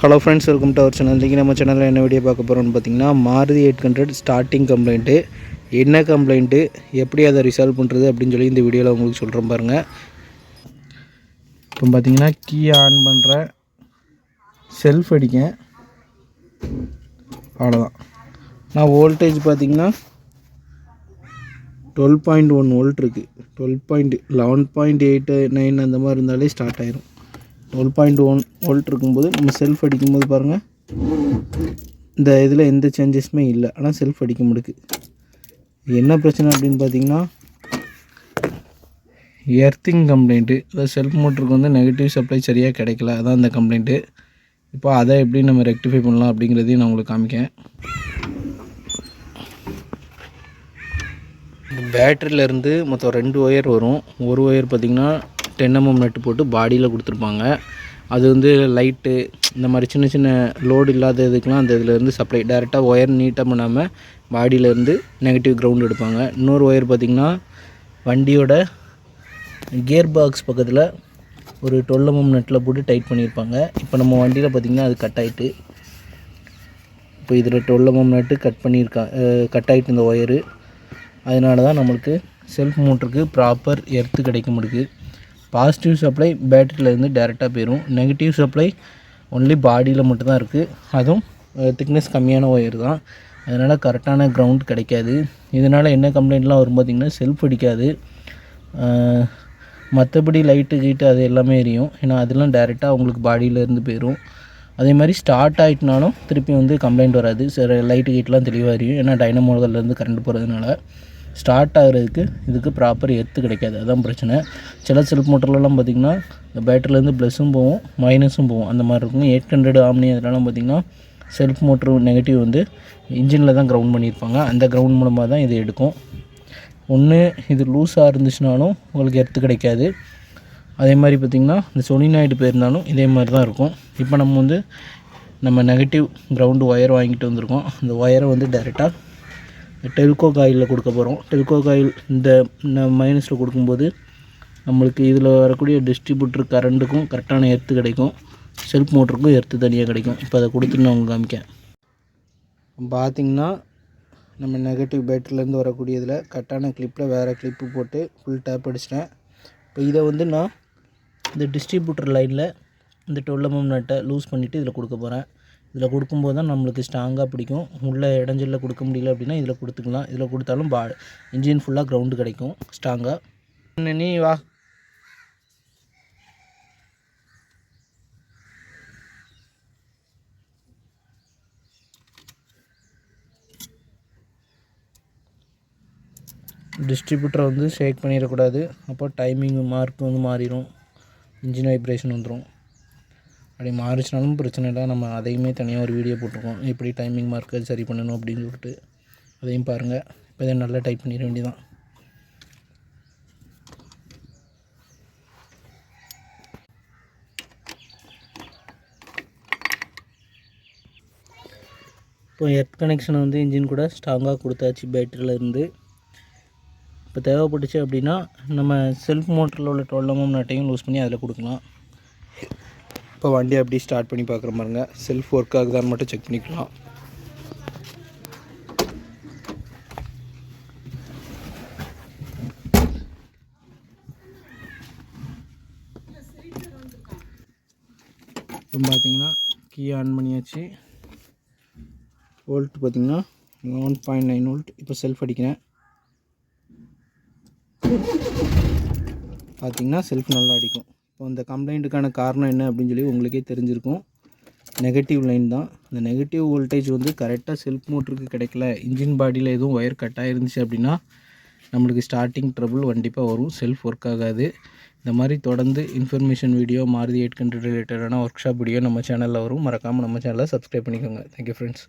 Hello friends welcome to our channel இன்றைக்கி நம்ம சேனலில் என்ன வீடியோ பார்க்க போகிறோம்னு பார்த்தீங்கன்னா Maruti eight hundred starting complaint என்ன கம்ப்ளைண்ட்டு எப்படி அதை ரிசால்வ் பண்ணுறது அப்படின்னு சொல்லி இந்த வீடியோவில் உங்களுக்கு சொல்கிறேன் பாருங்கள் இப்போ பார்த்தீங்கன்னா கீ ஆன் பண்ணுற செல்ஃப் அடிக்கேன். அவ்வளோதான் நான் வோல்டேஜ் பார்த்தீங்கன்னா டுவெல் பாயிண்ட் ஒன் வோல்ட் இருக்குது twelve point eleven point eight nine அந்த மாதிரி இருந்தாலே ஸ்டார்ட் ஆயிரும். டுவெல் பாயிண்ட் ஒன் வோல்ட் இருக்கும்போது நம்ம செல்ஃப் அடிக்கும்போது பாருங்கள் இந்த இதில் எந்த சேஞ்சஸுமே இல்லை. ஆனால் செல்ஃப் அடிக்க முடியுது என்ன பிரச்சனை அப்படின்னு பார்த்தீங்கன்னா எர்த்திங் கம்ப்ளைண்ட்டு அதாவது செல்ஃப் மோட்டருக்கு வந்து நெகட்டிவ் சப்ளை சரியாக கிடைக்கல. அதான் அந்த கம்ப்ளைண்ட்டு இப்போ அதை எப்படி நம்ம ரெக்டிஃபை பண்ணலாம் அப்படிங்கிறதையும் நான் உங்களுக்கு காமிக்கேன் பேட்டரியிலேருந்து மொத்தம் ரெண்டு ஒயர் வரும். ஒரு ஒயர் பார்த்திங்கன்னா டென் நட்டு போட்டு பாடியில் கொடுத்துருப்பாங்க. அது வந்து லைட்டு இந்த மாதிரி சின்ன சின்ன லோடு இல்லாத இதுக்கெலாம் அந்த இதுலேருந்து சப்ளை டேரெக்டாக ஒயர் நீட்டாக பண்ணாமல் பாடியிலேருந்து நெகட்டிவ் கிரவுண்ட் எடுப்பாங்க. இன்னொரு ஒயர் பார்த்திங்கன்னா வண்டியோட கியர் பாக்ஸ் பக்கத்தில் ஒரு டுவெல் எம்எம் போட்டு டைட் பண்ணியிருப்பாங்க இப்போ நம்ம வண்டியில் பார்த்திங்கன்னா அது கட் ஆகிட்டு இப்போ இதில் டுவெல் எம்எம் நட்டு கட் பண்ணியிருக்கா கட் ஆகிட்டு இந்த ஒயரு அதனால தான் நம்மளுக்கு செல்ஃப் மோட்டருக்கு ப்ராப்பர் எர்த்து கிடைக்க முடியுது பாசிட்டிவ் சப்ளை பேட்டரியிலேருந்து டேரெக்டாக போயிடும் நெகட்டிவ் சப்ளை ஒன்லி பாடியில் மட்டும்தான் இருக்குது அதுவும் திக்னஸ் கம்மியான ஒயர் தான். அதனால் கரெக்டான கிரவுண்ட் கிடைக்காது. இதனால் என்ன கம்ப்ளைண்ட்லாம் வரும் பார்த்திங்கன்னா செல்ஃப் அடிக்காது. மற்றபடி லைட்டு கீட்டு அது எல்லாமே எரியும். ஏன்னா அதெல்லாம் டேரெக்டாக உங்களுக்கு பாடியிலேருந்து போயிடும் அதே மாதிரி ஸ்டார்ட் ஆகிட்டுனாலும் திருப்பி வந்து கம்ப்ளைண்ட் வராது. சரி லைட்டு கீட்லாம் தெளிவாக எரியும். ஏன்னா டைனமோகள்லேருந்து கரண்ட் போகிறதுனால ஸ்டார்ட் ஆகிறதுக்கு இதுக்கு ப்ராப்பர் எர்த்து கிடைக்காது. அதுதான் பிரச்சனை. சில செல்ஃப் மோட்டர்லலாம் பார்த்திங்கன்னா இந்த பேட்டரிலேருந்து ப்ளஸ்ஸும் போகும் மைனஸும் போகும். அந்த மாதிரி இருக்கும். எயிட் ஹண்ட்ரட் ஆம்னி அதெல்லாம் பார்த்திங்கன்னா செல்ஃப் மோட்ரு நெகட்டிவ் வந்து இன்ஜினில் தான் கிரவுண்ட் பண்ணியிருப்பாங்க. அந்த கிரவுண்ட் மூலமாக தான் இது எடுக்கும். ஒன்று இது லூஸாக இருந்துச்சுனாலும் உங்களுக்கு எர்த்து கிடைக்காது. அதே மாதிரி பார்த்திங்கன்னா இந்த சொனினாய்டு போயிருந்தாலும் இதே மாதிரி தான் இருக்கும். இப்போ நம்ம வந்து நம்ம நெகட்டிவ் கிரவுண்டு ஒயர் வாங்கிட்டு வந்திருக்கோம். அந்த ஒயரை வந்து டைரெக்டாக டெல்கோ காயிலில் கொடுக்க போகிறோம் டெல்கோ காயில் இந்த மைனஸில் கொடுக்கும்போது நம்மளுக்கு இதில் வரக்கூடிய டிஸ்ட்ரிபியூட்டர் கரண்ட்டுக்கும் கரெக்டான எர்த்து கிடைக்கும். செல்ஃப் மோட்டருக்கும் எர்த்து தனியாக கிடைக்கும். இப்போ அதை கொடுத்துட்டு நான் உங்களுக்கு காமிக்கேன் பார்த்திங்கன்னா நம்ம நெகட்டிவ் பேட்டரிலேருந்து வரக்கூடியதில் கரெக்டான கிளிப்பில் வேறு கிளிப்பு போட்டு ஃபுல் டேப் அடிச்சிட்டேன். இப்போ இதை வந்து நான் இந்த டிஸ்ட்ரிபியூட்டர் லைனில் இந்த டொல்லமம் நட்டை லூஸ் பண்ணிவிட்டு இதில் கொடுக்க போகிறேன் இதில் கொடுக்கும்போது தான் நம்மளுக்கு ஸ்ட்ராங்காக பிடிக்கும். உள்ளே இடைஞ்சலில் கொடுக்க முடியல அப்படின்னா இதில் கொடுத்துக்கலாம். இதில் கொடுத்தாலும் பா இன்ஜின் ஃபுல்லாக கிரவுண்டு கிடைக்கும். ஸ்ட்ராங்காக நீ வா. டிஸ்ட்ரிபியூட்டரை வந்து ஷேக் பண்ணிடக்கூடாது. அப்போ டைமிங் மார்க் வந்து மாறிடும். இன்ஜின் வைப்ரேஷன் வந்துடும் அப்படி மாறிச்சினாலும் பிரச்சனை இல்லை. நம்ம அதையுமே தனியாக ஒரு வீடியோ போட்டிருக்கோம். எப்படி டைமிங் மார்க்கை சரி பண்ணணும் அப்படின்னு சொல்லிட்டு அதையும் பாருங்கள் இப்போ இதை நல்லா டைப் பண்ணிட வேண்டியதான் இப்போ எர்த் கனெக்ஷனை வந்து இன்ஜின் கூட ஸ்ட்ராங்காக கொடுத்தாச்சு பேட்டரியிலேருந்து இப்போ தேவைப்பட்டுச்சு அப்படின்னா நம்ம செல்ஃப் மோட்டரில் உள்ள டுவெல் எம்எம் நட்டையும் லூஸ் பண்ணி அதில் கொடுக்கலாம். இப்போ வண்டி அப்படி ஸ்டார்ட் பண்ணி பார்க்குற மாதிரிங்க. செல்ஃப் ஒர்க் ஆகுதான்னு மட்டும் செக் பண்ணிக்கலாம். இப்போ பார்த்தீங்கன்னா கீ ஆன் பண்ணியாச்சு. வோல்ட் பார்த்தீங்கன்னா ஒன் பாயிண்ட் நைன் வோல்ட் இப்போ செல்ஃப் அடிக்கிறேன். பார்த்தீங்கன்னா செல்ஃப் நல்லா அடிக்கும். இப்போ இந்த கம்ப்ளைண்ட்டுக்கான காரணம் என்ன அப்படின்னு சொல்லி உங்களுக்கே தெரிஞ்சிருக்கும். நெகட்டிவ் லைன் தான். இந்த நெகட்டிவ் வோல்டேஜ் வந்து கரெக்டாக செல்ஃப் மோட்டருக்கு கிடைக்கல. இன்ஜின் பாடியில் எதுவும் ஒயர் கட்டாக இருந்துச்சு அப்படின்னா நம்மளுக்கு ஸ்டார்டிங் ட்ரபுள் கண்டிப்பாக வரும். செல்ஃப் ஒர்க் ஆகாது. இந்த மாதிரி தொடர்ந்து information video Maruti eight hundred ரிலேட்டடான ஒர்க் ஷாப் வீடியோ நம்ம சேனலில் வரும். மறக்காமல் நம்ம சேனலை சப்ஸ்கிரைப் பண்ணிக்கோங்க. Thank you friends